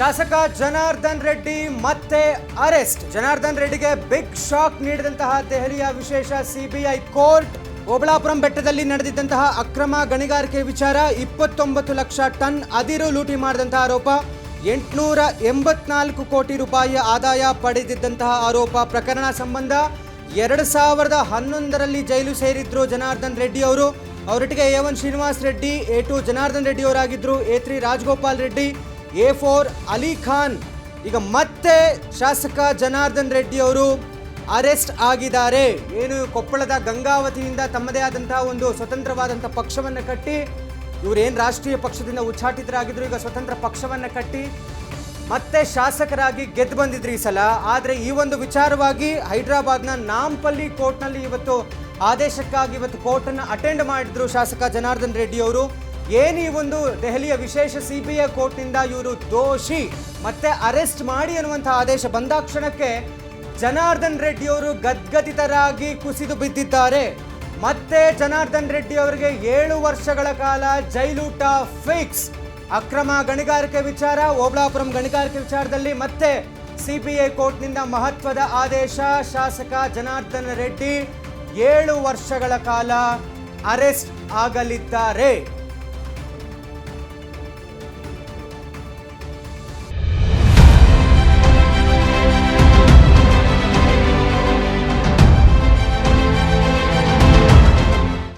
ಶಾಸಕ ಜನಾರ್ದನ್ ರೆಡ್ಡಿ ಮತ್ತೆ ಅರೆಸ್ಟ್. ಜನಾರ್ದನ್ ರೆಡ್ಡಿಗೆ ಬಿಗ್ ಶಾಕ್ ನೀಡಿದಂತಹ ದೆಹಲಿಯ ವಿಶೇಷ ಸಿಬಿಐ ಕೋರ್ಟ್. ಓಬಳಾಪುರಂ ಬೆಟ್ಟದಲ್ಲಿ ನಡೆದಿದ್ದಂತಹ ಅಕ್ರಮ ಗಣಿಗಾರಿಕೆ ವಿಚಾರ, ಇಪ್ಪತ್ತೊಂಬತ್ತು ಲಕ್ಷ ಟನ್ ಅದಿರು ಲೂಟಿ ಮಾಡಿದಂತಹ ಆರೋಪ, ಎಂಟುನೂರ ಎಂಬತ್ನಾಲ್ಕು ಕೋಟಿ ರೂಪಾಯಿಯ ಆದಾಯ ಪಡೆದಿದ್ದಂತಹ ಆರೋಪ ಪ್ರಕರಣ ಸಂಬಂಧ ಎರಡು ಸಾವಿರದ ಹನ್ನೊಂದರಲ್ಲಿ ಜೈಲು ಸೇರಿದ್ರು ಜನಾರ್ದನ್ ರೆಡ್ಡಿ ಅವರು. ಅವರೊಟ್ಟಿಗೆ A one Srinivas Reddy, A two Janardhan Reddy ಅವರಾಗಿದ್ದರು A three Rajagopal Reddy A four Ali Khan. ಈಗ ಮತ್ತೆ ಶಾಸಕ ಜನಾರ್ದನ್ ರೆಡ್ಡಿ ಅವರು ಅರೆಸ್ಟ್ ಆಗಿದ್ದಾರೆ. ಏನು ಕೊಪ್ಪಳದ ಗಂಗಾವತಿಯಿಂದ ತಮ್ಮದೇ ಆದಂತಹ ಒಂದು ಸ್ವತಂತ್ರವಾದಂಥ ಪಕ್ಷವನ್ನು ಕಟ್ಟಿ, ಇವರೇನು ರಾಷ್ಟ್ರೀಯ ಪಕ್ಷದಿಂದ ಉಚ್ಚಾಟಿತರಾಗಿದ್ರು, ಈಗ ಸ್ವತಂತ್ರ ಪಕ್ಷವನ್ನು ಕಟ್ಟಿ ಮತ್ತೆ ಶಾಸಕರಾಗಿ ಗೆದ್ದು ಬಂದಿದ್ರು ಈ ಸಲ. ಆದರೆ ಈ ಒಂದು ವಿಚಾರವಾಗಿ ಹೈದರಾಬಾದ್ನ ನಾಂಪಲ್ಲಿ ಕೋರ್ಟ್ನಲ್ಲಿ ಇವತ್ತು ಆದೇಶಕ್ಕಾಗಿ ಇವತ್ತು ಕೋರ್ಟನ್ನು ಅಟೆಂಡ್ ಮಾಡಿದ್ರು ಶಾಸಕ ಜನಾರ್ದನ್ ರೆಡ್ಡಿ ಅವರು. ಏನು ಈ ಒಂದು ದೆಹಲಿಯ ವಿಶೇಷ ಸಿ ಬಿ ಐ ಕೋರ್ಟ್ನಿಂದ ಇವರು ದೋಷಿ, ಮತ್ತೆ ಅರೆಸ್ಟ್ ಮಾಡಿ ಅನ್ನುವಂಥ ಆದೇಶ ಬಂದಾಕ್ಷಣಕ್ಕೆ ಜನಾರ್ದನ್ ರೆಡ್ಡಿ ಅವರು ಗದ್ಗದಿತರಾಗಿ ಕುಸಿದು ಬಿದ್ದಿದ್ದಾರೆ. ಮತ್ತೆ ಜನಾರ್ದನ್ ರೆಡ್ಡಿ ಅವರಿಗೆ ಏಳು ವರ್ಷಗಳ ಕಾಲ ಜೈಲೂಟ ಫಿಕ್ಸ್. ಅಕ್ರಮ ಗಣಿಗಾರಿಕೆ ವಿಚಾರ, ಓಬಳಾಪುರಂ ಗಣಿಗಾರಿಕೆ ವಿಚಾರದಲ್ಲಿ ಮತ್ತೆ ಸಿಬಿಐ ಕೋರ್ಟ್ನಿಂದ ಮಹತ್ವದ ಆದೇಶ, ಶಾಸಕ ಜನಾರ್ದನ್ ರೆಡ್ಡಿ ಏಳು ವರ್ಷಗಳ ಕಾಲ ಅರೆಸ್ಟ್ ಆಗಲಿದ್ದಾರೆ.